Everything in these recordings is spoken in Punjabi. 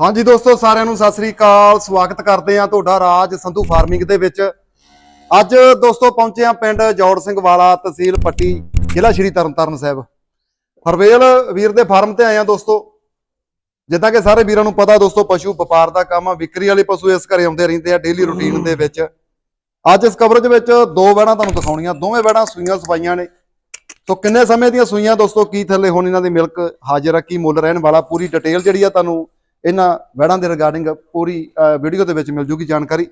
ਹਾਂਜੀ ਦੋਸਤੋ, ਸਾਰਿਆਂ ਨੂੰ ਸਤਿ ਸ੍ਰੀ ਅਕਾਲ। ਸਵਾਗਤ ਕਰਦੇ ਆ ਤੁਹਾਡਾ ਰਾਜ ਸੰਧੂ ਫਾਰਮਿੰਗ ਦੇ ਵਿੱਚ। ਅੱਜ ਦੋਸਤੋ, ਪਹੁੰਚੇ ਆ ਪਿੰਡ ਜੌੜ ਸਿੰਘ ਵਾਲਾ ਤਹਿਸੀਲ ਪੱਟੀ, ਜ਼ਿਲ੍ਹਾ ਸ਼੍ਰੀ ਤਰਨਤਾਰਨ ਸਾਹਿਬ। ਫਰਵੇਲ ਵੀਰ ਦੇ ਫਾਰਮ ਤੇ ਆਏ ਆ ਦੋਸਤੋ। ਜਿੱਦਾਂ ਕਿ ਸਾਰੇ ਵੀਰਾਂ ਨੂੰ ਪਤਾ ਦੋਸਤੋ, ਪਸ਼ੂ ਵਪਾਰ ਦਾ ਕੰਮ ਆ। ਵਿਕਰੀ ਵਾਲੇ ਪਸ਼ੂ ਇਸ ਘਰੇ ਆਉਂਦੇ ਰਹਿੰਦੇ ਆ ਡੇਲੀ ਰੁਟੀਨ ਦੇ ਵਿੱਚ। ਅੱਜ ਇਸ ਕਵਰੇਜ ਵਿੱਚ ਦੋ ਵੈੜਾਂ ਤੁਹਾਨੂੰ ਦਿਖਾਉਣੀਆਂ। ਦੋਵੇਂ ਵੈੜਾਂ ਸੂਈਆਂ ਸਫਾਈਆਂ ਨੇ। ਸੋ ਕਿੰਨੇ ਸਮੇਂ ਦੀਆਂ ਸੂਈਆਂ ਦੋਸਤੋ, ਕੀ ਥੱਲੇ ਹੁਣ ਇਹਨਾਂ ਦੀ ਮਿਲਕ ਹਾਜ਼ਰ ਆ, ਕੀ ਮੁੱਲ ਰਹਿਣ ਵਾਲਾ, ਪੂਰੀ ਡਿਟੇਲ ਜਿਹੜੀ ਆ ਤੁਹਾਨੂੰ ਇਹਨਾਂ ਵੈੜਾਂ ਦੇ ਰਿਗਾਰਡਿੰਗ ਪੂਰੀ ਵੀਡੀਓ ਦੇ ਵਿੱਚ ਮਿਲ ਜੂਗੀ ਜਾਣਕਾਰੀ।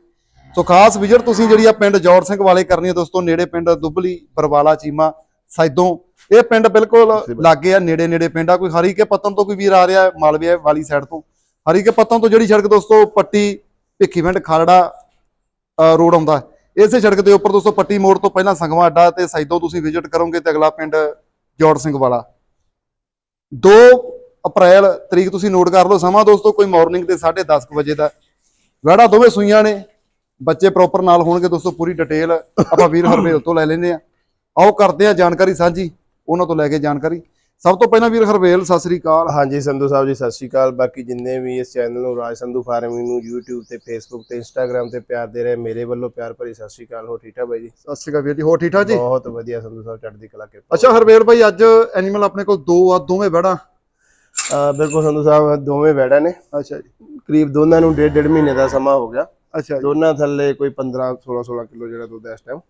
ਸੋ ਖਾਸ ਵਿਜ਼ਿਟ ਤੁਸੀਂ ਜਿਹੜੀ ਆ ਪਿੰਡ ਜੌੜ ਸਿੰਘ ਵਾਲੇ ਕਰਨੀ ਹੈ ਦੋਸਤੋ ਨੇੜੇ ਪਿੰਡ ਦੁੱਬਲੀ ਬਰਵਾਲਾ ਚੀਮਾ ਸੈਦੋਂ ਇਹ ਪਿੰਡ ਬਿਲਕੁਲ ਲਾਗੇ ਆ ਨੇੜੇ ਨੇੜੇ ਪਿੰਡ ਆ। ਕੋਈ ਹਰੀਕੇ ਪੱਤਨ ਤੋਂ ਕੋਈ ਵੀਰ ਆ ਰਿਹਾ ਮਾਲਵੇ ਵਾਲੀ ਸਾਈਡ ਤੋਂ। ਹਰੀਕੇ ਪੱਤਨ ਤੋਂ ਜਿਹੜੀ ਸੜਕ ਦੋਸਤੋ ਪੱਟੀ ਭਿੱਖੀਵਿੰਡ ਖਾਲੜਾ ਅ, ਰੋਡ ਆਉਂਦਾ ਇਸੇ ਸੜਕ ਦੇ ਉੱਪਰ ਦੋਸਤੋ ਪੱਟੀ ਮੋੜ ਤੋਂ ਪਹਿਲਾਂ ਸੰਗਵਾ ਅੱਡਾ ਤੇ ਸੈਦੋਂ ਤੁਸੀਂ ਵਿਜ਼ਿਟ ਕਰੋਗੇ ਤੇ ਅਗਲਾ ਪਿੰਡ ਜੌੜ ਸਿੰਘ ਵਾਲਾ। ਦੋ ਅਪ੍ਰੈਲ ਤਰੀਕ ਤੁਸੀਂ ਨੋਟ ਕਰ ਲਓ ਸਮਾਂ ਦੋਸਤੋ ਕੋਈ ਮਾਰਨਿੰਗ ਦੇ 10:30 ਵਜੇ ਦਾ। ਵੜਾ ਦੋਵੇਂ ਸੂਈਆਂ ਨੇ ਬੱਚੇ ਪ੍ਰੋਪਰ ਨਾਲ ਹੋਣਗੇ ਦੋਸਤੋ ਪੂਰੀ ਡਿਟੇਲ ਆਪਾਂ ਵੀਰ ਹਰਵੇਲ ਤੋਂ ਲੈ ਲੈਂਦੇ ਆ ਆਓ ਕਰਦੇ ਆ ਜਾਣਕਾਰੀ ਸਾਂਝੀ ਉਹਨਾਂ ਤੋਂ ਲੈ ਕੇ ਜਾਣਕਾਰੀ। ਸਭ ਤੋਂ ਪਹਿਲਾਂ ਵੀਰ ਹਰਵੇਲ ਸਤਿ ਸ੍ਰੀ ਅਕਾਲ। ਹਾਂਜੀ ਸੰਧੂ ਸਾਹਿਬ ਜੀ ਸਤਿ ਸ਼੍ਰੀ ਅਕਾਲ। ਬਾਕੀ ਜਿੰਨੇ ਵੀ ਇਸ ਚੈਨਲ ਨੂੰ ਰਾਜ ਸੰਧੂ ਫਾਰਮਿੰਗ ਨੂੰ YouTube ਤੇ Facebook ਤੇ Instagram ਤੇ ਪਿਆਰ ਦੇ ਰਹੇ ਮੇਰੇ ਵੱਲੋਂ ਪਿਆਰ ਭਰੀ ਸਤਿ ਸ਼੍ਰੀ ਅਕਾਲ। ਹੋ ਠੀਕ ਠਾਕ ਬਾਈ ਜੀ? ਸਤਿ ਸ੍ਰੀ ਅਕਾਲ ਵੀਰ ਜੀ ਹੋ ਠੀਕ ਠਾਕ ਜੀ? ਬਹੁਤ ਵਧੀਆ ਸੰਧੂ ਸਾਹਿਬ ਚੜ੍ਹਦੀ ਕਲਾ ਕਿਰਪਾ। ਅੱਛਾ ਹਰਵੇਲ ਭਾਈ ਅੱਜ ਐਨੀਮਲ ਆਪਣੇ ਕੋਲ ਦੋ ਆ ਦੋਵੇਂ ਅਹ ਬਿਲਕੁਲ ਸੰਧੂ ਸਾਹਿਬ ਦੋਵੇਂ ਵੈੜਾ ਨੇ। ਅੱਛਾ ਜੀ। ਕਰੀਬ ਦੋਨਾਂ ਨੂੰ ਡੇਢ ਡੇਢ ਮਹੀਨੇ ਦਾ ਸਮਾਂ ਹੋ ਗਿਆ। ਅੱਛਾ ਜੀ। ਦੋਨਾਂ ਥੱਲੇ ਕੋਈ 15 16 16 ਕਿਲੋ ਜਿਹੜਾ ਦੁੱਧ ਇਸ ਟਾਈਮ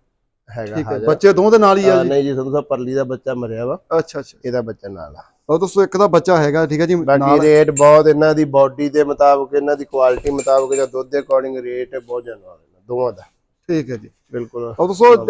ਹੈਗਾ ਠੀਕ ਹੈ। ਹਾਜ਼ਰ। ਬੱਚੇ ਦੋਵਾਂ ਦੇ ਨਾਲ ਹੀ ਆ ਜੀ? ਨਹੀਂ ਜੀ ਸੰਧੂ ਸਾਹਿਬ ਪਰਲੀ ਦਾ ਬੱਚਾ ਮਰਿਆ ਵਾ। ਅੱਛਾ ਅੱਛਾ। ਇਹਦਾ ਬੱਚਾ ਨਾਲ ਆ। ਉਹ ਦੋਸਤੋ ਇੱਕ ਦਾ ਬੱਚਾ ਹੈਗਾ ਠੀਕ ਹੈ ਜੀ ਬਾਕੀ ਰੇਟ ਬਹੁਤ ਇਹਨਾਂ ਦੀ ਬਾਡੀ ਦੇ ਮੁਤਾਬਕ ਇਹਨਾਂ ਦੀ ਕੁਆਲਿਟੀ ਮੁਤਾਬਕ ਜਾਂ ਦੁੱਧ ਦੇ ਅਕੋਰਡਿੰਗ ਰੇਟ ਬਹੁਤ ਜਾਨਵਰ ਦੋਵਾਂ ਦਾ। ਠੀਕ ਹੈ ਜੀ। ਬਿਲਕੁਲ। ਉਹ ਦੋਸਤੋ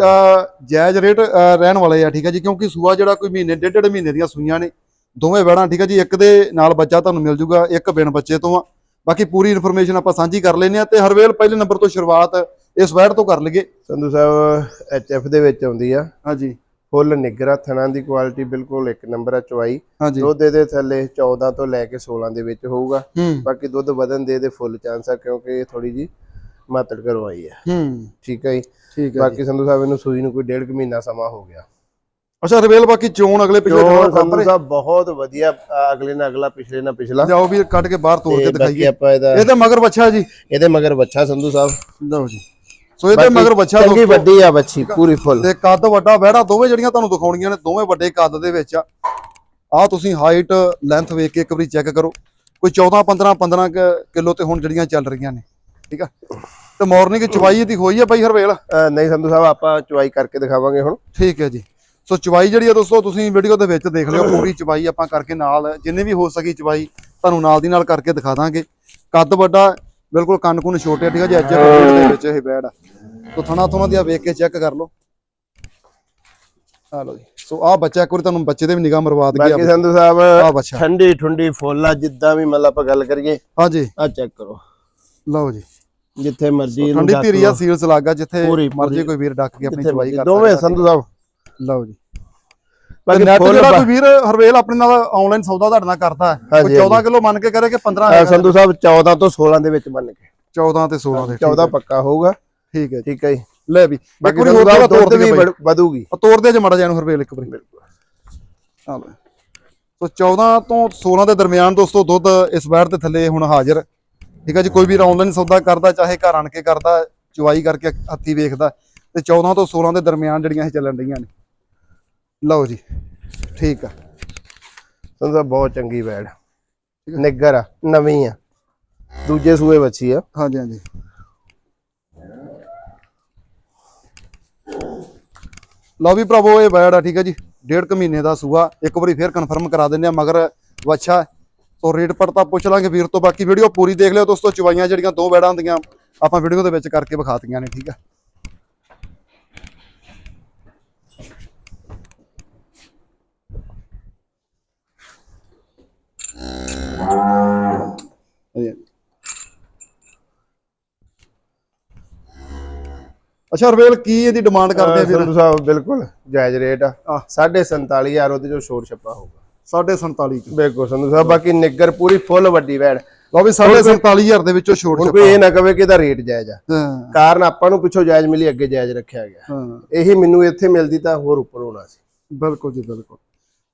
ਜਾਇਜ਼ ਰੇਟ ਰਹਿਣ ਵਾਲੇ ਆ ਠੀਕ ਹੈ ਜੀ ਕਿਉਂਕਿ ਸੂਆ ਜਿਹੜਾ ਕੋਈ ਮਹੀਨੇ ਡੇਢ ਡੇਢ ਮਹੀਨੇ ਦੀਆਂ ਸੂਈਆਂ ਨੇ ਦੋਵੇਂ ਵੜਾਂ ਠੀਕ ਹੈ ਜੀ? ਇੱਕ ਦੇ ਨਾਲ ਬੱਚਾ ਤੁਹਾਨੂੰ ਮਿਲ ਜੂਗਾ ਇੱਕ ਬਿਨ ਬੱਚੇ ਤੋਂ ਆ। ਬਾਕੀ ਪੂਰੀ ਇਨਫੋਰਮੇਸ਼ਨ ਆਪਾਂ ਸਾਂਝੀ ਕਰ ਲੈਨੇ ਆ ਤੇ ਹਰਵੇਲ ਪਹਿਲੇ ਨੰਬਰ ਤੋਂ ਸ਼ੁਰੂਆਤ ਇਸ ਵੈੜ ਤੋਂ ਕਰ ਲਈਏ। ਸੰਧੂ ਸਾਹਿਬ ਐਚਐਫ ਦੇ ਵਿੱਚ ਆਉਂਦੀ ਆ। ਹਾਂਜੀ। ਫੁੱਲ ਨਿਗਰਾ ਥਣਾ ਦੀ ਕੁਆਲਿਟੀ ਬਿਲਕੁਲ ਇੱਕ ਨੰਬਰ ਆ ਚਵਾਈ ਦੁੱਧ ਇਹਦੇ ਥੱਲੇ 14 ਤੋਂ ਲੈ ਕੇ 16 ਦੇ ਵਿੱਚ ਹੋਊਗਾ। ਬਾਕੀ ਦੁੱਧ ਵਧਣ ਦੇ ਇਹਦੇ ਫੁੱਲ ਚਾਂਸ ਆ ਕਿਉਂਕਿ ਇਹ ਥੋੜੀ ਜੀ ਮਾਤੜ ਕਰਵਾਈ ਆ। ਹੂੰ। ਠੀਕ ਹੈ ਜੀ? ਠੀਕ ਹੈ ਜੀ। ਬਾਕੀ ਸੰਧੂ ਸਾਹਿਬ ਇਹਨੂੰ ਸੂਈ ਨੂੰ ਕੋਈ ਡੇਢ ਕੁ ਮਹੀਨਾ ਸਮਾਂ ਹੋ ਗਿਆ। ਅੱਛਾ ਹਰਵੇਲ ਬਾਕੀ ਚੋਣ ਅਗਲੇ ਪਿਛਲੇ ਦਾ ਸੰਧੂ ਸਾਹਿਬ ਬਹੁਤ ਵਧੀਆ ਅਗਲੇ ਨਾਲ ਅਗਲਾ ਪਿਛਲੇ ਨਾਲ ਪਿਛਲਾ। ਜਾਓ ਵੀ ਕੱਢ ਕੇ ਬਾਹਰ ਤੋੜ ਕੇ ਦਿਖਾਈਏ। ਇਹਦਾ ਮਗਰ ਬੱਚਾ ਜੀ। ਇਹਦੇ ਮਗਰ ਬੱਚਾ ਸੰਧੂ ਸਾਹਿਬ। ਲਓ ਜੀ। ਸੋ ਇਹਦੇ ਮਗਰ ਬੱਚਾ ਚੰਗੀ ਵੱਡੀ ਆ ਬੱਚੀ ਪੂਰੀ ਫੁੱਲ। ਤੇ ਕੱਦ ਵੱਡਾ ਵਹਿੜਾ ਦੋਵੇਂ ਜਿਹੜੀਆਂ ਤੁਹਾਨੂੰ ਦਿਖਾਉਣੀਆਂ ਨੇ ਦੋਵੇਂ ਵੱਡੇ ਕੱਦ ਦੇ ਵਿੱਚ ਆ। ਆਹ ਤੁਸੀਂ ਹਾਈਟ ਲੈਂਥ ਵੇਖ ਕੇ ਇੱਕ ਵਾਰੀ ਚੈੱਕ ਕਰੋ। ਕੋਈ 14 15 15 ਕਿਲੋ ਤੇ ਹੁਣ ਜਿਹੜੀਆਂ ਚੱਲ ਰਹੀਆਂ ਨੇ। ਠੀਕ ਆ? ਤੇ ਮਾਰਨਿੰਗ ਚਵਾਈ ਦੀ ਹੋਈ ਆ ਬਾਈ ਹਰਵੇਲ? ਨਹੀਂ ਸੰਧੂ ਸਾਹਿਬ ਆਪਾਂ ਚਵਾਈ ਕਰਕੇ ਦਿਖਾਵਾਂਗੇ ਹੁਣ। ਠੀਕ ਹੈ ਜੀ। ਸੋ ਚਵਾਈ ਜਿਹੜੀ ਆ ਦੋਸਤੋ ਤੁਸੀਂ ਵੀਡੀਓ ਦੇ ਵਿੱਚ ਦੇਖ ਲਿਓ ਪੂਰੀ ਚਵਾਈ ਆਪਾਂ ਕਰਕੇ ਨਾਲ ਜਿੰਨੇ ਵੀ ਹੋ ਸਕੀ ਚਵਾਈ ਤੁਹਾਨੂੰ ਨਾਲ ਦੀ ਨਾਲ ਕਰਕੇ ਦਿਖਾ ਦਾਂਗੇ। ਕੱਦ ਵੱਡਾ ਬਿਲਕੁਲ ਕੰਨ ਕੁੰਨ ਛੋਟੇ ਆ, ਠੀਕ ਆ ਜੀ ਦੇ ਵਿੱਚ ਇਹ ਬੈੜ ਆ। ਸੋ ਥਣਾ ਥਣਾ ਦੀਆਂ ਵੇਖ ਕੇ ਚੈੱਕ ਕਰ ਲਓ। ਆ ਲਓ ਜੀ। ਸੋ ਆਹ ਬੱਚਾ ਇੱਕ ਵਾਰੀ ਤੁਹਾਨੂੰ ਬੱਚੇ ਦੇ ਵੀ ਨਿਗਾਹ ਮਰਵਾ ਦਈਏ ਬਾਕੀ ਸੰਧੂ ਸਾਹਿਬ ਠੰਡੀ ਠੰਡੀ ਫੁੱਲ ਆ ਜਿੱਦਾਂ ਵੀ ਮਤਲਬ ਆਪਾਂ ਗੱਲ ਕਰੀਏ। ਹਾਂਜੀ ਆ ਚੈੱਕ ਕਰੋ। ਲਓ ਜੀ। ਜਿੱਥੇ ਮਰਜ਼ੀ ਠੰਡੀ ਧੀਰੀ ਆ। ਸੀਲਸ ਲੱਗਾ ਜਿੱਥੇ ਮਰਜ਼ੀ। ਕੋਈ ਵੀਰ ਡੱਕ ਕੇ ਆਪਣੀ ਚਵਾਈ ਕਰ ਦੋਵੇਂ। ਸੰਧੂ ਸਾਹਿਬ। ਲਓ ਜੀ। ਬਾਕੀ ਨੈਟ ਜਿਹੜਾ ਕੋਈ ਵੀਰ ਹਰਵੇਲ ਆਪਣੇ ਨਾਲ ਆਨਲਾਈਨ ਸੌਦਾ ਤੁਹਾਡੇ ਨਾਲ ਕਰਦਾ ਹੈ ਕੋਈ 14 ਕਿਲੋ ਮੰਨ ਕੇ ਕਰੇ ਕਿ 15 ਅ, ਸੰਧੂ ਸਾਹਿਬ 14 ਤੋਂ 16 ਦੇ ਵਿੱਚ ਮੰਨ ਕੇ। 14 ਤੇ 16 ਦੇ 14 ਪੱਕਾ ਹੋਊਗਾ। ਠੀਕ ਹੈ ਠੀਕ ਹੈ ਜੀ। ਲੈ ਵੀ ਬਾਕੀ ਹੋਰ ਸਾਹਿਬ ਤੋੜ ਦੇ ਵੀ ਵੀ ਵਧ- ਵਧੂਗੀ ਤੋੜਦੇ ਜੇ ਮੜਾ ਜਾਨੂੰ ਹਰਵੇਲ ਇੱਕ ਵਾਰੀ। ਆ ਲਓ ਸੋ 14 ਤੋਂ 16 ਦੇ ਦਰਮਿਆਨ ਦੋਸਤੋ ਦੁੱਧ ਇਸ ਵੈਟ ਦੇ ਥੱਲੇ ਹੁਣ ਹਾਜ਼ਰ। ਠੀਕ ਹੈ ਜੀ ਕੋਈ ਵੀ ਆਨਲਾਈਨ ਸੌਦਾ ਕਰਦਾ ਚਾਹੇ ਘਰ ਆਣ ਕੇ ਕਰਦਾ ਚੁਆਈ ਕਰਕੇ ਹੱਥੀ ਵੇਖਦਾ ਤੇ 14 ਤੋਂ 16 ਦੇ ਦਰਮਿਆਨ ਜਿਹੜੀਆਂ ਇਹ ਚੱਲਣ ਰਹੀਆਂ ਨੇ। ਲਓ ਜੀ ਠੀਕ ਆ। ਸੰਧੂ ਬਹੁਤ ਚੰਗੀ ਵੈੜ ਨਿੱਗਰ ਆ। ਨਵੀਂ ਆ। ਦੂਜੇ ਸੂਏ ਬੱਚੀ ਆ। ਹਾਂਜੀ ਹਾਂਜੀ। ਲਓ ਵੀ ਭਰਾਵੋ ਇਹ ਬੈੜ ਆ ਠੀਕ ਹੈ ਜੀ। ਡੇਢ ਕੁ ਮਹੀਨੇ ਦਾ ਸੂਆ ਇੱਕ ਵਾਰੀ ਫੇਰ ਕਨਫਰਮ ਕਰਾ ਦਿੰਦੇ ਆ ਮਗਰ ਵੱਛਾ। ਸੋ ਰੇਟ ਪੜਤਾ ਪੁੱਛ ਲਾਂਗੇ ਵੀਰ ਤੋਂ ਬਾਕੀ ਵੀਡੀਓ ਪੂਰੀ ਦੇਖ ਲਿਓ ਦੋਸਤੋ ਚਵਾਈਆਂ ਜਿਹੜੀਆਂ ਦੋ ਬੈੜਾਂ ਹੁੰਦੀਆਂ ਆਪਾਂ ਵੀਡੀਓ ਦੇ ਵਿੱਚ ਕਰਕੇ ਵਿਖਾਤੀਆਂ ਨੇ ਠੀਕ ਆ। ਹਾਂਜੀ। ਅੱਛਾ ਰਵੇਲ ਕੀ ਇਹਦੀ ਡਿਮਾਂਡ ਕਰਦੇ ਆ ਅ, ਵੀਰ ਸੰਧੂ ਸਾਹਿਬ ਬਿਲਕੁਲ ਜਾਇਜ਼ ਰੇਟ ਆ। ਆਹ। 47500 ਉਹਦੇ ਚੋਂ ਛੋੜ ਛੱਪਾ ਹੋਊਗਾ। 47.5 ਚ। ਬਿਲਕੁਲ ਸੰਧੂ ਸਾਹਿਬ ਬਾਕੀ ਨਿੱਗਰ ਪੂਰੀ ਫੁੱਲ ਵੱਡੀ ਵੈੜ ਲਓ ਵੀ 47000 ਦੇ ਵਿੱਚੋਂ ਛੋਟ ਹੁਣ ਕੋਈ ਇਹ ਨਾ ਕਵੇ ਕਿ ਇਹਦਾ ਰੇਟ ਜਾਇਜ਼ ਆ। ਕਾਰਨ ਆਪਾਂ ਨੂੰ ਪਿੱਛੋਂ ਜਾਇਜ਼ ਮਿਲੀ ਅੱਗੇ ਜਾਇਜ਼ ਰੱਖਿਆ ਗਿਆ। ਹਾਂ। ਇਹੀ ਮੈਨੂੰ ਇੱਥੇ ਮਿਲਦੀ ਤਾਂ ਹੋਰ ਉੱਪਰ ਹੋਣਾ ਸੀ। ਬਿਲਕੁਲ ਜੀ ਬਿਲਕੁਲ।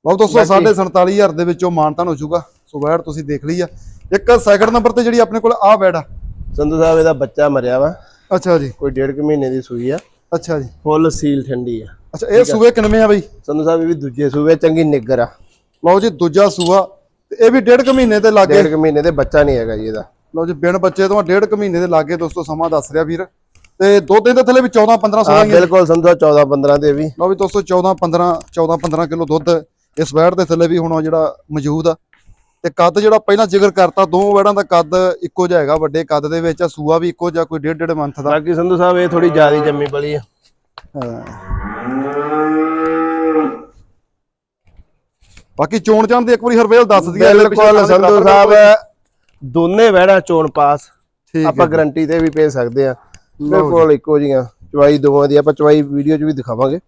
ਲਓ ਦੋਸਤੋ 47000 ਦੇ ਵਿੱਚੋਂ ਮਾਨਤਾਨ ਹੋ ਜਾਊਗਾ। ਸੋ ਵੈੜ ਤੁਸੀਂ ਦੇਖ ਲਈ ਆ। ਇੱਕ ਸੈਕਿੰਡ ਨੰਬਰ ਤੇ ਜਿਹੜੀ ਆਪਣੇ ਕੋਲ ਆ ਬੈਡ ਆ। ਸੰਧੂ ਸਾਹਿਬ ਇਹਦਾ ਬੱਚਾ ਮਰਿਆ ਵਾ। ਅੱਛਾ ਜੀ। ਕੋਈ ਡੇਢ ਕੁ ਮਹੀਨੇ ਦੀ ਸੂਈ ਆ। ਅੱਛਾ ਜੀ। ਫੁੱਲ ਸੀਲ ਠੰਡੀ ਆ। ਅੱਛਾ ਇਹ ਸੂਏ ਕਿੰਨਵੇਂ ਆ ਬਈ? ਸੰਧੂ ਸਾਹਿਬ ਇਹ ਵੀ ਦੂਜੇ ਸੂਏ ਚੰਗੀ ਨਿੱਗਰ ਆ। ਲਓ ਜੀ ਦੂਜਾ ਸੂਆ। ਤੇ ਇਹ ਵੀ ਡੇਢ ਕੁ ਮਹੀਨੇ ਦੇ ਲਾਗੇ। ਡੇਢ ਕੁ ਮਹੀਨੇ ਦੇ ਬੱਚਾ ਨਹੀਂ ਹੈਗਾ ਜੀ ਇਹਦਾ। ਲਓ ਜੀ ਬਿਨ ਬੱਚੇ ਤੋਂ ਡੇਢ ਕੁ ਮਹੀਨੇ ਦੇ ਲਾਗੇ ਦੋਸਤੋ ਸਮਾਂ ਦੱਸ ਰਿਹਾ ਵੀਰ। ਤੇ ਦੋ ਦਿਨ ਦੇ ਥੱਲੇ ਵੀ 14 15 16 ਹਾਂ ਹੀ ਆ। ਬਿਲਕੁਲ ਸੰਧੂ ਸਾਹਿਬ 14 15 ਦੇ ਵੀ। ਲਓ ਵੀ ਦੋਸਤੋ 14 15 14 15 ਕਿਲੋ ਦੁੱਧ। ਇਸ ਵੈੜ ਦੇ ਥੱਲੇ ਵੀ ਹੁਣ ਜਿਹੜਾ ਮੌਜੂਦ ਆ। ਤੇ ਕੱਦ ਜਿਹੜਾ ਪਹਿਲਾਂ ਜ਼ਿਕਰ ਕਰਤਾ ਦੋ ਵੈੜਾਂ ਦਾ ਕੱਦ ਇੱਕੋ ਜਿਹਾ ਹੈਗਾ ਵੱਡੇ ਕੱਦ ਦੇ ਵਿੱਚ ਆ ਸੂਆ ਵੀ ਇੱਕੋ ਜਿਹਾ ਕੋਈ ਡੇਢ ਡੇਢ ਮੰਥ ਦਾ। ਬਾਕੀ ਸੰਧੂ ਸਾਹਿਬ ਇਹ ਥੋੜੀ ਜ਼ਿਆਦਾ ਜੰਮੀ ਬਲੀ ਆ। ਬਾਕੀ ਚੋਣ ਚਾਣ ਦੀ ਇੱਕ ਵਾਰੀ ਹਰਵੇਲ ਦੱਸ ਦਈਏ ਬਿਲਕੁਲ ਸੰਧੂ ਸਾਹਿਬ ਦੋਨੇ ਵਹਿੜਾ ਚੋਣ ਪਾਸ। ਆਪਾਂ ਗਾਰੰਟੀ ਤੇ ਵੀ ਭੇਜ ਸਕਦੇ ਆ। ਬਿਲਕੁਲ ਇੱਕੋ ਜੀਆਂ ਚਵਾਈ ਦੋਵਾਂ ਦੀ ਆਪਾਂ ਚਵਾਈ ਵੀਡੀਓ 'ਚ ਵੀ ਦਿਖਾਵਾਂਗੇ।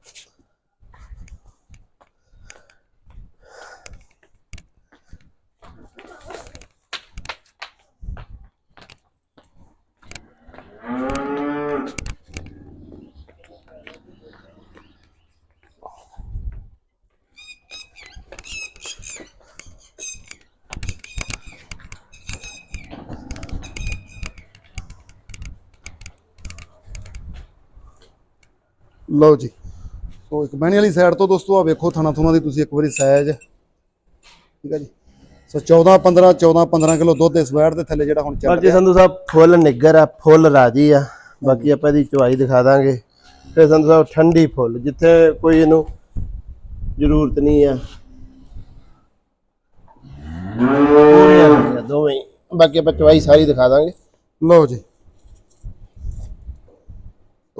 ਲਓ ਜੀ। ਸੋ ਇੱਕ ਬਹਿਣੀ ਵਾਲੀ ਸਾਈਡ ਤੋਂ ਦੋਸਤੋ ਆ ਵੇਖੋ ਥਣਾ ਥੁਣਾ ਦੀ ਤੁਸੀਂ ਇੱਕ ਵਾਰੀ ਸਾਈਜ਼ ਠੀਕ ਹੈ ਜੀ। ਸੋ 14 15 14 15 ਕਿਲੋ ਦੁੱਧ ਇਸ ਵੈੜ ਦੇ ਥੱਲੇ ਜਿਹੜਾ ਹੁਣ ਚੱਲ ਬਾਕੀ ਸੰਧੂ ਸਾਹਿਬ ਫੁੱਲ ਨਿੱਗਰ ਆ ਫੁੱਲ ਰਾਜੀ ਆ। ਬਾਕੀ ਆਪਾਂ ਇਹਦੀ ਚਵਾਈ ਦਿਖਾ ਦਾਂਗੇ। ਫਿਰ ਸੰਧੂ ਸਾਹਿਬ ਠੰਡੀ ਫੁੱਲ ਜਿੱਥੇ ਕੋਈ ਇਹਨੂੰ ਜ਼ਰੂਰਤ ਨਹੀਂ ਆ। ਦੋਵੇਂ। ਬਾਕੀ ਆਪਾਂ ਚਵਾਈ ਸਾਰੀ ਦਿਖਾ ਦਾਂਗੇ। ਲਓ ਜੀ।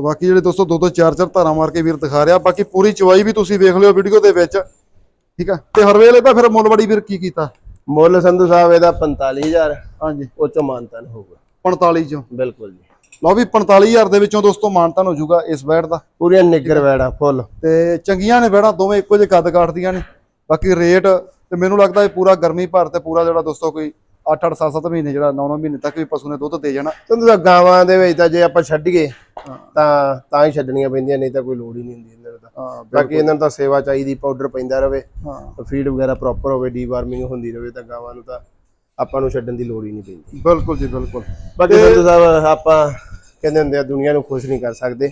ਤੇ ਬਾਕੀ ਜਿਹੜੇ ਦੋਸਤੋ ਦੋ ਦੋ ਚਾਰ ਚਾਰ ਧਾਰਾਂ ਮਾਰ ਕੇ ਵੀਰ ਦਿਖਾ ਰਿਹਾ ਬਾਕੀ ਪੂਰੀ ਚਵਾਈ ਵੀ ਤੁਸੀਂ ਵੇਖ ਲਿਓ ਵੀਡੀਓ ਦੇ ਵਿੱਚ। ਠੀਕ ਆ? ਤੇ ਹਰਵੇਲ ਇਹਦਾ ਫਿਰ ਮੁੱਲ ਬੜੀ ਵੀਰ ਕੀ ਕੀਤਾ? ਮੁੱਲ ਸੰਧੂ ਸਾਹਿਬ ਇਹਦਾ 45000 ਹਾਂਜੀ। ਉਹ ਚੋਂ ਮਾਨਤਨ ਹੋਊਗਾ। 45 ਚੋਂ? ਬਿਲਕੁਲ ਜੀ। ਲਓ ਵੀ 45000 ਦੇ ਵਿੱਚੋਂ ਦੋਸਤੋ ਮਾਨਤਨ ਹੋ ਜਾਊਗਾ ਇਸ ਵੈੜ ਦਾ। ਪੂਰੀਆਂ ਨਿੱਗਰ ਵੈੜਾ ਫੁੱਲ। ਤੇ ਚੰਗੀਆਂ ਨੇ ਵੈੜਾਂ ਦੋਵੇਂ ਇੱਕੋ ਜਿਹੇ ਕੱਦ ਕਾਟਦੀਆਂ ਨੇ। ਬਾਕੀ ਰੇਟ ਤੇ ਮੈਨੂੰ ਲੱਗਦਾ ਇਹ ਪੂਰਾ ਗਰਮੀ ਭਰ ਤੇ ਪੂਰਾ ਜਿਹੜਾ ਦੋਸਤੋ ਕੋਈ 8 8 7 7 ਮਹੀਨੇ ਜਿਹੜਾ 9 9 ਮਹੀਨੇ ਤੱਕ ਵੀ ਪਸ਼ੂ ਨੇ ਦੁੱਧ ਦੇ ਜਾਣਾ। ਸੰਧੂ ਸਾਹਿਬ ਗਾਵਾਂ ਦੇ ਵਿੱਚ ਤਾਂ ਜੇ ਆਪਾਂ ਛੱਡੀਏ ਤਾਂ ਤਾਂ ਹੀ ਛੱਡਣੀਆਂ ਪੈਂਦੀਆਂ ਨਹੀਂ ਤਾਂ ਕੋਈ ਲੋੜ ਹੀ ਨਹੀਂ ਹੁੰਦੀ ਇਹਨਾਂ ਤਾਂ। ਹਾਂ ਬਾਕੀ ਇਹਨਾਂ ਨੂੰ ਤਾਂ ਸੇਵਾ ਚਾਹੀਦੀ ਪਾਊਡਰ ਪੈਂਦਾ ਰਵੇ। ਫੀਡ ਵਗੈਰਾ ਪ੍ਰੋਪਰ ਹੋਵੇ ਡੀਵਾਰਮਿੰਗ ਹੁੰਦੀ ਰਵੇ ਤਾਂ ਗਾਵਾਂ ਨੂੰ ਤਾਂ ਆਪਾਂ ਨੂੰ ਛੱਡਣ ਦੀ ਲੋੜ ਹੀ ਨਹੀਂ ਪੈਂਦੀ। ਬਿਲਕੁਲ ਜੀ ਬਿਲਕੁਲ। ਬਾਕੀ ਸੰਧੂ ਸਾਹਿਬ ਆਪਾਂ ਕਹਿੰਦੇ ਹੁੰਦੇ ਆ ਦੁਨੀਆ ਨੂੰ ਖੁਸ਼ ਨਹੀਂ ਕਰ ਸਕਦੇ।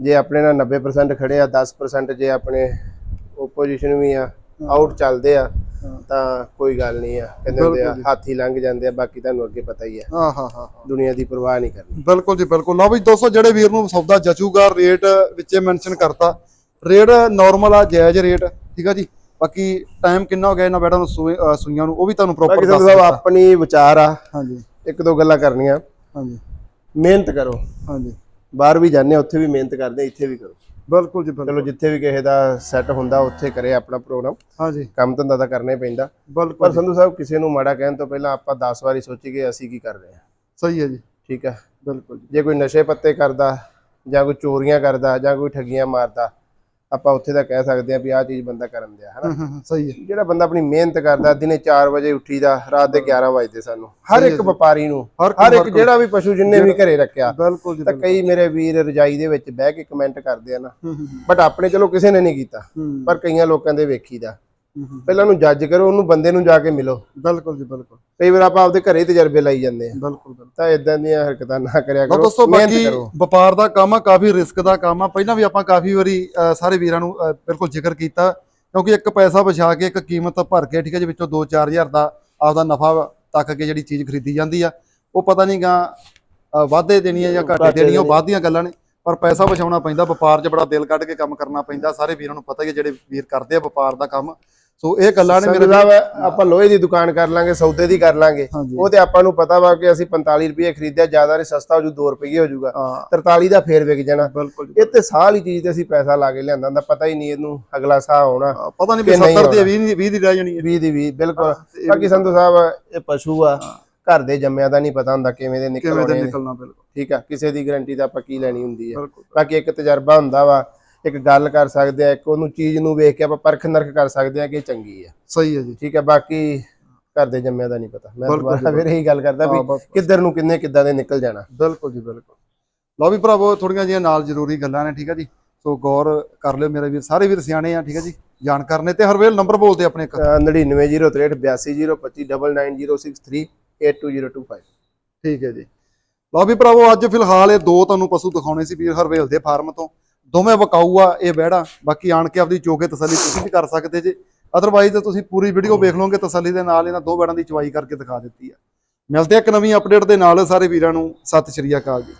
ਜੇ ਆਪਣੇ ਨਾਲ 90% ਖੜੇ ਆ 10% ਜੇ ਆਪਣੇ ਓਪੋਜੀਸ਼ਨ ਵੀ ਆ ਆਊਟ ਚੱਲਦੇ ਆ ਤਾਂ ਕੋਈ ਗੱਲ ਨਹੀਂ ਆ। ਕਹਿੰਦੇ ਹੁੰਦੇ ਆ ਹਾਥੀ ਲੰਘ ਜਾਂਦੇ ਆ ਬਾਕੀ ਤੁਹਾਨੂੰ ਅੱਗੇ ਪਤਾ ਹੀ ਆ। ਹਾਂ ਹਾਂ ਹਾਂ ਦੁਨੀਆ ਦੀ ਪਰਵਾਹ ਨਹੀਂ ਕਰਨੀ। ਬਿਲਕੁਲ ਜੀ ਬਿਲਕੁਲ। ਲਓ ਵੀ ਦੋਸਤੋ ਜਿਹੜੇ ਵੀਰ ਨੂੰ ਸੌਦਾ ਜਚੂਗਾ ਰੇਟ ਵਿੱਚੇ ਮੈਂਸ਼ਨ ਕਰਤਾ। ਰੇਟ ਨਾਰਮਲ ਆ ਜਾਇਜ਼ ਰੇਟ ਠੀਕ ਆ ਜੀ? ਬਾਕੀ ਟਾਈਮ ਕਿੰਨਾ ਹੋ ਗਿਆ ਇਹਨਾਂ ਬੈਡਾਂ ਨੂੰ ਸੂਈਆਂ ਨੂੰ ਉਹ ਵੀ ਤੁਹਾਨੂੰ ਪ੍ਰੋਪਰ ਦੱਸ ਦਿੱਤਾ। ਆਪਣੀ ਵਿਚਾਰ ਆ। ਹਾਂਜੀ। ਇੱਕ ਦੋ ਗੱਲਾਂ ਕਰਨੀਆਂ। ਹਾਂਜੀ। ਮਿਹਨਤ ਕਰੋ। ਹਾਂਜੀ। ਬਾਹਰ ਵੀ ਜਾਂਦੇ ਆ, ਉੱਥੇ ਵੀ ਮਿਹਨਤ ਕਰਦੇ ਇੱਥੇ ਵੀ ਕਰੋ। ਬਿਲਕੁਲ ਜੀ ਬਿਲਕੁਲ। ਚਲੋ ਜਿੱਥੇ ਵੀ ਕਿਸੇ ਦਾ ਸੈੱਟ ਹੁੰਦਾ ਉੱਥੇ ਕਰੇ ਆਪਣਾ ਪ੍ਰੋਗਰਾਮ ਹਾਂਜੀ। ਕੰਮ ਧੰਦਾ ਤਾਂ ਕਰਨਾ ਹੀ ਪੈਂਦਾ। ਪਰ ਬਿਲਕੁਲ ਸੰਧੂ ਸਾਹਿਬ ਕਿਸੇ ਨੂੰ ਮਾੜਾ ਕਹਿਣ ਤੋਂ ਪਹਿਲਾਂ ਆਪਾਂ 10 ਵਾਰੀ ਸੋਚੀਏ ਅਸੀਂ ਕੀ ਕਰ ਰਹੇ ਹਾਂ। ਸਹੀ ਹੈ ਜੀ। ਠੀਕ ਆ ਬਿਲਕੁਲ ਜੀ। ਜੇ ਕੋਈ ਨਸ਼ੇ ਪੱਤੇ ਕਰਦਾ ਜਾਂ ਕੋਈ ਚੋਰੀਆਂ ਕਰਦਾ ਜਾਂ ਕੋਈ ਠੱਗੀਆਂ ਮਾਰਦਾ ਆਪਾਂ ਉੱਥੇ ਤਾਂ ਕਹਿ ਸਕਦੇ ਆ ਵੀ ਆਹ ਚੀਜ਼ ਬੰਦਾ ਕਰਨ ਦਿਆ ਹਨਾ? ਹਾਂ, ਸਹੀ ਹੈ। ਜਿਹੜਾ ਬੰਦਾ ਆਪਣੀ ਮਿਹਨਤ ਕਰਦਾ ਦਿਨੇ 4 ਵਜੇ ਉੱਠੀਦਾ ਰਾਤ ਦੇ 11 ਵਜੇ ਸਾਨੂੰ। ਹਰ ਇੱਕ ਵਪਾਰੀ ਨੂੰ ਹਰ ਇੱਕ ਜਿਹੜਾ ਵੀ ਪਸ਼ੂ ਜਿੰਨੇ ਵੀ ਘਰੇ ਰੱਖਿਆ ਬਿਲਕੁਲ ਤਾਂ ਕਈ ਮੇਰੇ ਵੀਰ ਰਜਾਈ ਦੇ ਵਿੱਚ ਬਹਿ ਕੇ ਕਮੈਂਟ ਕਰਦੇ ਆ ਨਾ। ਬਟ ਆਪਣੇ ਚਲੋ ਕਿਸੇ ਨੇ ਨਹੀਂ ਕੀਤਾ। ਪਰ ਕਈਆਂ ਲੋਕਾਂ ਦੇ ਵੇਖੀਦਾ। ਪਹਿਲਾਂ ਉਹਨੂੰ ਜੱਜ ਕਰੋ ਉਹਨੂੰ ਬੰਦੇ ਨੂੰ ਜਾ ਕੇ ਮਿਲੋ। ਬਿਲਕੁਲ ਜੀ ਬਿਲਕੁਲ। ਕਈ ਵਾਰ ਆਪਾਂ ਆਪਦੇ ਘਰੇ ਹੀ ਤਜਰਬੇ ਲਾਈ ਜਾਂਦੇ ਆ। ਬਿਲਕੁਲ ਬਿਲਕੁਲ। ਤਾਂ ਇਦਾਂ ਦੀਆਂ ਹਰਕਤਾਂ ਨਾ ਕਰਿਆ ਕਰੋ ਦੋਸਤੋ ਬਾਕੀ ਵਪਾਰ ਦਾ ਕੰਮ ਆ ਕਾਫੀ ਰਿਸਕ ਦਾ ਕੰਮ ਆ। ਪਹਿਲਾਂ ਵੀ ਆਪਾਂ ਕਾਫੀ ਵਾਰੀ ਸਾਰੇ ਵੀਰਾਂ ਨੂੰ ਬਿਲਕੁਲ ਜ਼ਿਕਰ ਕੀਤਾ ਕਿਉਂਕਿ ਇੱਕ ਪੈਸਾ ਬਚਾ ਕੇ ਇੱਕ ਕੀਮਤ ਭਰ ਕੇ ਠੀਕ ਹੈ ਜੀ ਵਿੱਚੋਂ 2-4000 ਦਾ ਆਪਦਾ ਨਫਾ ਤੱਕ ਕੇ ਜਿਹੜੀ ਚੀਜ਼ ਖਰੀਦੀ ਜਾਂਦੀ ਆ। ਉਹ ਪਤਾ ਨਹੀਂ ਗਾ ਅਹ, ਵਾਧੇ ਦੇਣੀ ਆ ਜਾਂ ਘਾਟੇ ਦੇਣੀ ਆ ਉਹ ਬਾਅਦ ਦੀਆਂ ਗੱਲਾਂ ਨੇ ਪਰ ਪੈਸਾ ਬਚਾਉਣਾ ਪੈਂਦਾ ਵਪਾਰ 'ਚ ਬੜਾ ਦਿਲ ਕੱਢ ਕੇ ਕੰਮ ਕਰਨਾ ਪੈਂਦਾ। ਸਾਰੇ ਵੀਰਾਂ ਨੂੰ ਪਤਾ ਹੀ ਹੈ ਜਿਹੜੇ ਵੀਰ ਕਰਦੇ ਆ ਵਪਾਰ ਦਾ ਕੰਮ। ਸੋ ਇਹ ਗੱਲਾਂ ਨੇ ਮੇਰੇ ਸਾਹਿਬ ਆਪਾਂ ਲੋਹੇ ਦੀ ਦੁਕਾਨ ਕਰ ਲਾਂਗੇ ਸੌਦੇ ਦੀ ਕਰ ਲਾਂਗੇ। ਉਹ ਤੇ ਆਪਾਂ ਨੂੰ ਪਤਾ ਵਾ ਕਿ ਅਸੀਂ 45 ਰੁਪਏ ਖਰੀਦਿਆ ਜ਼ਿਆਦਾ ਨਹੀਂ ਸਸਤਾ ਹੋ ਜੂ 2 ਰੁਪਏ ਹੋ ਜਾਊਗਾ ਹਾਂ। 43 ਦਾ ਫੇਰ ਵਿਕ ਜਾਣਾ। ਇਹ ਤੇ ਸਾਹ ਵਾਲੀ ਚੀਜ਼ ਤੇ ਅਸੀਂ ਪੈਸਾ ਲਾ ਕੇ ਲਿਆਂਦਾ ਹੁੰਦਾ ਪਤਾ ਹੀ ਨਹੀਂ ਇਹਨੂੰ ਅਗਲਾ ਸਾਹ ਆਉਣਾ ਪਤਾ ਨਹੀਂ ਵੀ ਕਿ ਨਹੀਂ 70 ਦੀ 20 20 ਦੀ ਰਹਿ ਜਾਣੀ ਹੈ। 20 ਦੀ 20 ਬਿਲਕੁਲ। ਬਾਕੀ ਸੰਧੂ ਸਾਹਿਬ ਇਹ ਪਸ਼ੂ ਆ ਘਰ ਦੇ ਜੰਮਿਆਂ ਦਾ ਨਹੀਂ ਪਤਾ ਹੁੰਦਾ ਕਿਵੇਂ ਦੇ ਨਿਕਲਣਾ ਬਿਲਕੁਲ। ਠੀਕ ਆ ਕਿਸੇ ਦੀ ਗਾਰੰਟੀ ਤਾਂ ਆਪਾਂ ਕੀ ਲੈਣੀ ਹੁੰਦੀ ਹੈ ਬਾਕੀ ਇੱਕ ਤਜਰਬਾ ਹੁੰਦਾ ਵਾ ਇੱਕ ਗੱਲ ਕਰ ਸਕਦੇ ਆ ਇੱਕ ਉਹਨੂੰ ਚੀਜ਼ ਨੂੰ ਵੇਖ ਕੇ ਆਪਾਂ ਪਰਖ ਨਰਖ ਕਰ ਸਕਦੇ ਆ ਕਿ ਇਹ ਚੰਗੀ ਆ। ਸਹੀ ਹੈ ਜੀ। ਠੀਕ ਹੈ ਬਾਕੀ ਘਰ ਦੇ ਜੰਮਿਆਂ ਦਾ ਨਹੀਂ ਪਤਾ। ਮੈਂ ਦੁਬਾਰਾ ਫਿਰ ਇਹੀ ਗੱਲ ਕਰਦਾ ਵੀ। ਕਿੱਧਰ ਨੂੰ ਕਿੰਨੇ ਕਿੱਦਾਂ ਦੇ ਨਿਕਲ ਜਾਣਾ। ਬਿਲਕੁਲ ਜੀ ਬਿਲਕੁਲ। ਲਓ ਵੀ ਭਰਾਵੋ ਥੋੜੀਆਂ ਜਿਹੀਆਂ ਨਾਲ ਜ਼ਰੂਰੀ ਗੱਲਾਂ ਨੇ ਠੀਕ ਹੈ ਜੀ। ਸੋ ਗੌਰ ਕਰ ਲਿਓ ਮੇਰੇ ਵੀਰ ਸਾਰੇ ਵੀਰ ਸਿਆਣੇ ਆ ਠੀਕ ਹੈ ਜੀ। ਜਾਣਕਾਰ ਨੇ ਤੇ ਹਰਵੇਲ ਨੰਬਰ ਬੋਲਦੇ ਆਪਣੇ ਇੱਕ। 9903829063822025 ਠੀਕ ਹੈ ਜੀ। ਲਓ ਵੀ ਭਰਾਵੋ ਅੱਜ ਫਿਲਹਾਲ ਇਹ ਦੋ ਤੁਹਾਨੂੰ ਪਸ਼ੂ ਦਿਖਾਉਣੇ ਸੀ ਵੀਰ ਹਰਵੇਲ ਦੇ ਫਾਰਮ ਤੋਂ। ਦੋਵੇਂ ਵਕਾਊ ਆ ਇਹ ਬਹਿੜਾ ਬਾਕੀ ਆਣ ਕੇ ਆਪਦੀ ਚੋਕੇ ਤਸੱਲੀ ਤੁਸੀਂ ਵੀ ਕਰ ਸਕਦੇ ਜੇ। ਅਦਰਵਾਈਜ਼ ਤੁਸੀਂ ਪੂਰੀ ਵੀਡੀਓ ਵੇਖ ਲਓਗੇ ਤਸੱਲੀ ਦੇ ਨਾਲ ਇਹਨਾਂ ਦੋ ਬੈੜਾਂ ਦੀ ਚਵਾਈ ਕਰਕੇ ਦਿਖਾ ਦਿੱਤੀ ਆ। ਮਿਲਦੇ ਆ ਇੱਕ ਨਵੀਂ ਅਪਡੇਟ ਦੇ ਨਾਲ ਸਾਰੇ ਵੀਰਾਂ ਨੂੰ। ਸਤਿ ਸ਼੍ਰੀ ਅਕਾਲ ਜੀ।